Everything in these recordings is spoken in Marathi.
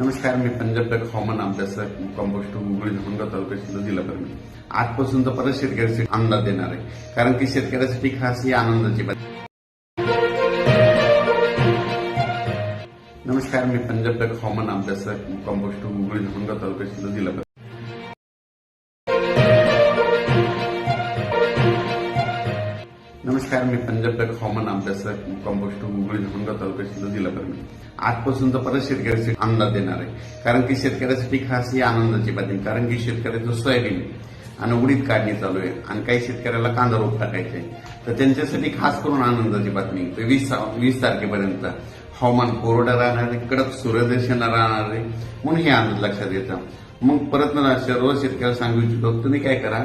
नमस्कार मी पंजाब हवामान अभ्यासक कंपोस्ट हुगळी धामणगाव तालुक्यातील जिल्हा परमी आजपासून तर परत शेतकऱ्यासाठी अंदाज देणार आहे कारण की शेतकऱ्यासाठी खास ही आनंदाची बातमी. नमस्कार मी पंजाब हवामान अभ्यासक कंपोस्ट हुगळी धामणगाव तालुक्यातील जिल्हा नमस्कार मी पंजाब हवामान अभ्यासक कंपोस्ट हुगळी धमणगाव तालुक्यातील जिल्हा परमी आजपासून तर परत शेतकऱ्यासाठी अंदाज देणार आहे. कारण की शेतकऱ्यासाठी खास ही आनंदाची बातमी कारण की शेतकऱ्याचं सोयाबीन आणि उडीद काढणी चालू आहे आणि काही शेतकऱ्याला कांदा रोप टाकायचे तर त्यांच्यासाठी खास करून आनंदाची बातमी तर वीस वीस तारखेपर्यंत हवामान कोरडं राहणार आहे कडक सूर्यदर्शन राहणार आहे. म्हणून हे आनंद लक्षात येतं. मग परत सर्व शेतकऱ्याला सांगू इच्छितो तुम्ही काय करा?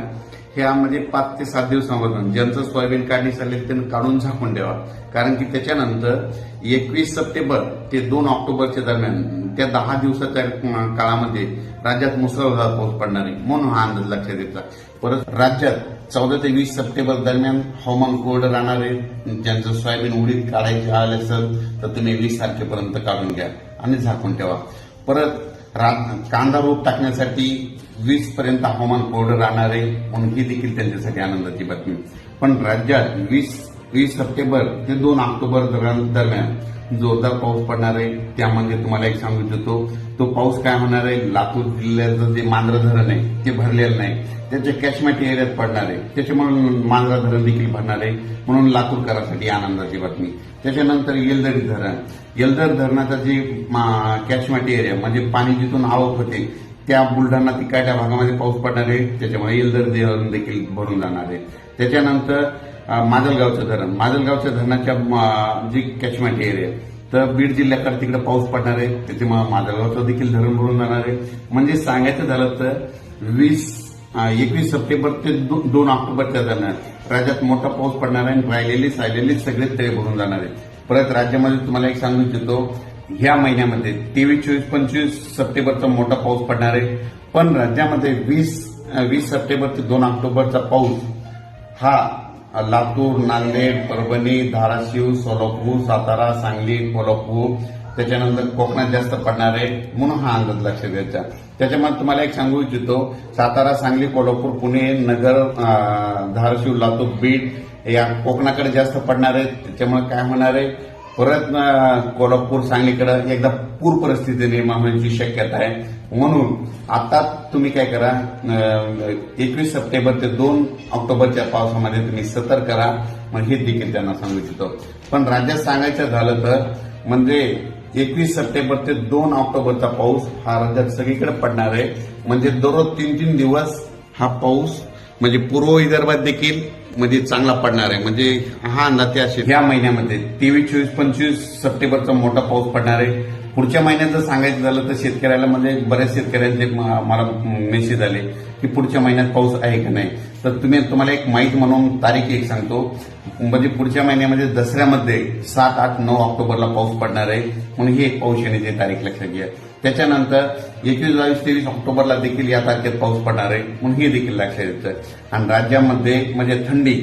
ह्यामध्ये पाच ते सात दिवसामधून ज्यांचं सोयाबीन काढणी चालेल त्यांनी काढून झाकून द्यावा कारण की त्याच्यानंतर एकवीस सप्टेंबर ते दोन ऑक्टोबरच्या दरम्यान त्या दहा दिवसाच्या काळामध्ये राज्यात मुसळधार पाऊस पडणार आहे. म्हणून हा अंदाज लक्षात येतला. परत राज्यात चौदा ते वीस सप्टेंबर दरम्यान हवामान कोरडं राहणार आहे. ज्यांचं सोयाबीन उडीद काढायचे आले असेल तर तुम्ही वीस तारखेपर्यंत काढून घ्या आणि झाकून ठेवा. परत रा- कांदा रोप टाकण्यासाठी वीस पर्यंत हवामान कोरडं राहणार आहे म्हणून ही देखील त्यांच्यासाठी आनंदाची बातमी. पण राज्यात वीस वीस सप्टेंबर ते दोन ऑक्टोबर दरम्यान जोरदार पाऊस पडणार आहे. त्यामध्ये तुम्हाला एक सांगू इच्छितो तो पाऊस काय होणार आहे? लातूर जिल्ह्याचं जे मांजरा धरण आहे ते भरलेलं नाही. त्याच्या कॅशमॅट एरियात पडणार आहे. त्याच्यामुळे मांजरा धरण देखील भरणार आहे. म्हणून लातूरकरासाठी आनंदाची बातमी. त्याच्यानंतर येलदरी धरण. येलदर धरणाचा जे कॅचमेट एरिया म्हणजे पाणी जिथून आवक होते त्या बुलढाणा तिकडच्या भागामध्ये पाऊस पडणार आहे. त्याच्यामुळे येलदर धरण देखील भरून जाणार आहे. त्याच्यानंतर माजलगावचं धरण. माजलगावच्या धरणाच्या जी कॅचमेंट एरिया तर बीड जिल्ह्याकडे तिकडे पाऊस पडणार आहे. त्याच्यामुळे माजलगावचं देखील धरण भरून जाणार आहे. म्हणजे सांगायचं झालं तर वीस एकवीस सप्टेंबर ते दो- दोन ऑक्टोबरच्या दरम्यान राज्यात मोठा पाऊस पडणार आहे आणि राहिलेली सायलेली सगळे तळे भरून जाणार आहे. परत राज्यामध्ये तुम्हाला एक सांगू इच्छितो ह्या महिन्यामध्ये तेवीस चोवीस पंचवीस सप्टेंबरचा मोठा पाऊस पडणार आहे. पण राज्यामध्ये वीस वीस सप्टेंबर ते दोन ऑक्टोबरचा पाऊस हा लातूर नांदेड परभणी धाराशिव सोलापूर सातारा सांगली कोल्हापूर त्याच्यानंतर कोकणात जास्त पडणार आहे म्हणून हा अंदाज लक्षात द्यायचा. त्याच्यामध्ये तुम्हाला एक सांगू इच्छितो सातारा सांगली कोल्हापूर पुणे नगर धाराशिव लातूर बीड या कोकणाकडे जास्त पडणार आहे. त्याच्यामुळे काय होणार आहे? परत कोल्हापूर सांगलीकडं एकदा पूर परिस्थिती निर्माण होण्याची शक्यता आहे. म्हणून आता तुम्ही काय करा एकवीस सप्टेंबर ते दोन ऑक्टोबरच्या पावसामध्ये तुम्ही सतर्क करा मग हे देखील त्यांना सांगू इच्छितो. पण राज्यात सांगायचं झालं तर म्हणजे एकवीस सप्टेंबर ते दोन ऑक्टोबरचा पाऊस हा राज्यात सगळीकडे पडणार आहे. म्हणजे दररोज तीन तीन दिवस हा पाऊस म्हणजे पूर्व विदर्भात देखील म्हणजे चांगला पडणार आहे. म्हणजे हा अंदाज त्या ह्या महिन्यामध्ये तेवीस चोवीस पंचवीस सप्टेंबरचा मोठा पाऊस पडणार आहे. पुढच्या महिन्यात जर सांगायचं झालं तर शेतकऱ्याला म्हणजे बऱ्याच शेतकऱ्यांचे मला मेसेज आले की पुढच्या महिन्यात पाऊस आहे का नाही. तर तुम्ही तुम्हाला एक माहीत म्हणून तारीख एक सांगतो. म्हणजे पुढच्या महिन्यामध्ये दसऱ्यामध्ये सात आठ नऊ ऑक्टोबरला पाऊस पडणार आहे. म्हणून ही एक पाऊस येण्याची तारीख लक्षात घ्या. त्याच्यानंतर एकवीस बावीस तेवीस ऑक्टोबरला देखील या तारखेत पाऊस पडणार आहे. म्हणून हे देखील लक्षात येतं. आणि राज्यामध्ये म्हणजे थंडी